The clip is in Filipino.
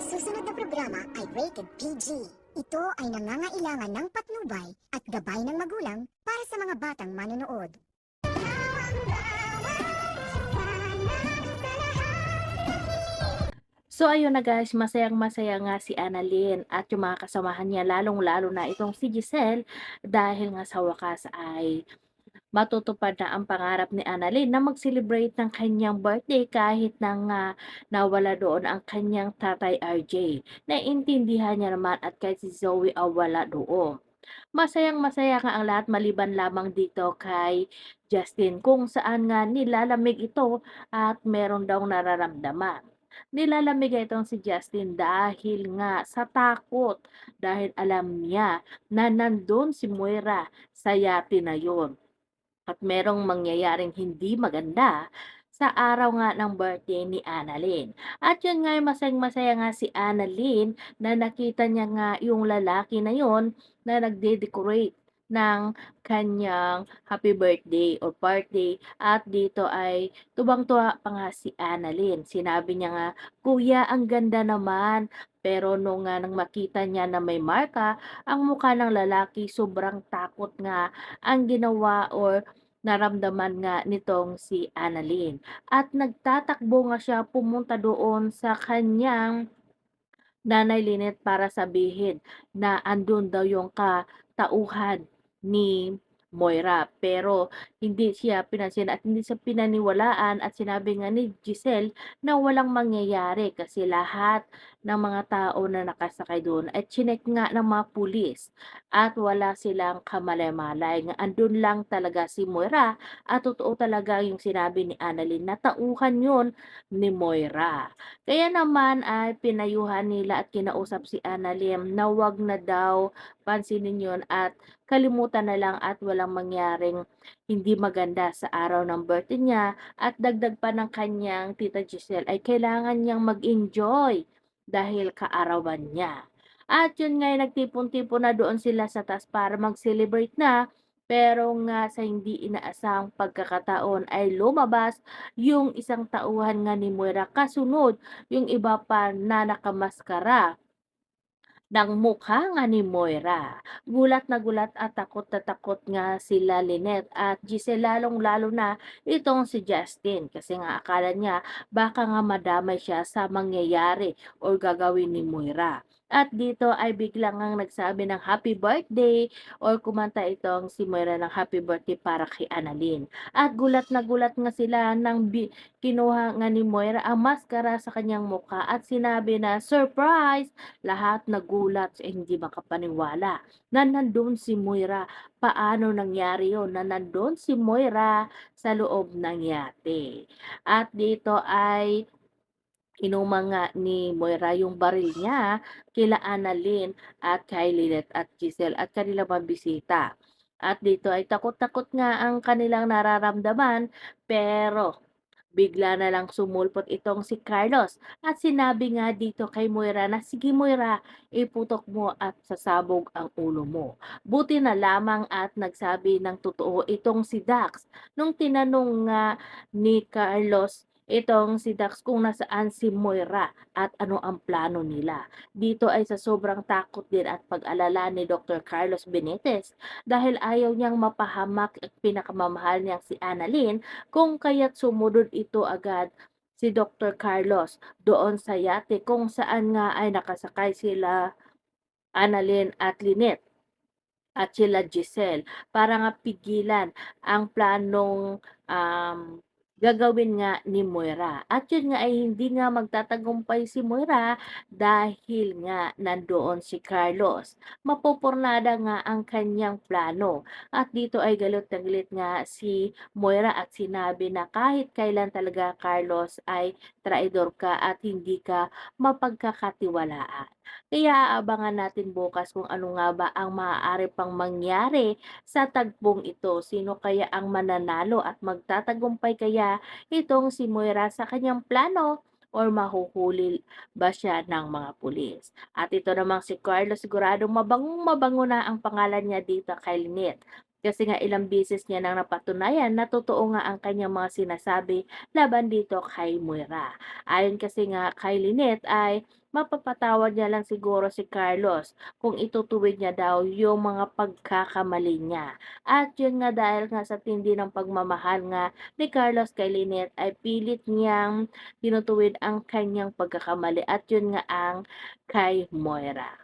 susunod na programa ay rated PG. Ito ay nangangailangan ng patnubay at gabay ng magulang para sa mga batang manonood. So ayun na guys, masayang masaya nga si Annalyn at yung mga kasamahan niya lalong lalo na itong si Giselle dahil nga sa wakas ay matutupad na ang pangarap ni Annalyn na mag-celebrate ng kanyang birthday kahit na nga nawala doon ang kanyang tatay RJ. Naiintindihan niya naman at kahit si Zoe ay wala doon. Masayang masaya nga ang lahat maliban lamang dito kay Justin kung saan nga nilalamig ito at meron daw nararamdaman. Nilalamig itong si Justin dahil nga sa takot dahil alam niya na nandun si Moira sa yate na yun at merong mangyayaring hindi maganda sa araw nga ng birthday ni Annalyn. At yun nga, masayang masaya nga si Annalyn na nakita niya nga yung lalaki na yon na nagde-decorate ng kanyang happy birthday or birthday at dito ay tubang-tuwa pa nga si Annalyn. Sinabi niya nga, Kuya, ang ganda naman. Pero nung nga nang makita niya na may marka, ang mukha ng lalaki sobrang takot nga ang ginawa or naramdaman nga nitong si Annalyn. At nagtatakbo nga siya pumunta doon sa kanyang Nanay Linet para sabihin na andun daw yung katauhan ni Moira. Pero hindi siya pinansin at hindi siya pinaniwalaan at sinabi nga ni Giselle na walang mangyayari kasi lahat ng mga tao na nakasakay doon ay chinek nga ng mga pulis at wala silang kamalay-malay nga andun lang talaga si Moira at totoo talaga yung sinabi ni Annalyn na tauhan yun ni Moira. Kaya naman ay pinayuhan nila at kinausap si Annalyn na wag na daw pansinin yun at kalimutan na lang at walang mangyaring hindi maganda sa araw ng birthday niya at dagdag pa ng kanyang tita Giselle ay kailangan niyang mag-enjoy dahil kaarawan niya. At yun nga, nagtipon-tipon na doon sila sa taas para mag-celebrate na pero nga sa hindi inaasahang pagkakataon ay lumabas yung isang tauhan nga ni Moira kasunod yung iba pa na nakamaskara ng mukha nga ni Moira. Gulat na gulat at takot na takot nga sila Lynette at Giselle lalong-lalo na itong si Justin kasi nga akala niya baka nga madamay siya sa mangyayari o gagawin ni Moira. At dito ay biglang ngang nagsabi ng happy birthday or kumanta itong si Moira ng happy birthday para kay Annalyn. At gulat na gulat nga sila nang kinuha nga ni Moira ang maskara sa kanyang mukha at sinabi na surprise lahat nagulat eh, hindi makapaniwala na nandun si Moira. Paano nangyari yon na nandun si Moira sa loob ng yate? At dito ay Inuma nga ni Moira yung baril niya kila Annalyn at kay Lynette at Giselle at kanilang mga bisita. At dito ay takot-takot nga ang kanilang nararamdaman pero bigla na lang sumulpot itong si Carlos at sinabi nga dito kay Moira na sige Moira, iputok mo at sasabog ang ulo mo. Buti na lamang at nagsabi ng totoo itong si Dax. Nung tinanong nga ni Carlos itong si Dax kung nasaan si Moira at ano ang plano nila. Dito ay sa sobrang takot din at pag-alala ni Dr. Carlos Benitez dahil ayaw niyang mapahamak at pinakamamahal niyang si Annalyn kung kaya't sumunod ito agad si Dr. Carlos doon sa yate kung saan nga ay nakasakay sila Annalyn at Lynette at sila Giselle para nga pigilan ang planong um, gagawin nga ni Moira. At yun nga ay hindi nga magtatagumpay si Moira dahil nga nandoon si Carlos. Mapupurnada nga ang kanyang plano. At dito ay galit na galit nga si Moira at sinabi na kahit kailan talaga Carlos ay traidor ka at hindi ka mapagkakatiwalaan. Kaya aabangan natin bukas kung ano nga ba ang maaari pang mangyari sa tagpong ito. Sino kaya ang mananalo at magtatagumpay kaya itong si Moira sa kanyang plano or mahuhuli ba siya ng mga pulis. At ito namang si Carlos siguradong mabangong mabango na ang pangalan niya dito kay Lynette. Kasi nga ilang beses niya nang napatunayan na totoo nga ang kanyang mga sinasabi laban dito kay Moira. Ayon kasi nga kay Lynette ay mapapatawad niya lang siguro si Carlos kung itutuwid niya daw yung mga pagkakamali niya. At yun nga dahil nga sa tindi ng pagmamahal nga ni Carlos kay Lynette ay pilit niyang tinutuwid ang kanyang pagkakamali at yun nga ang kay Moira.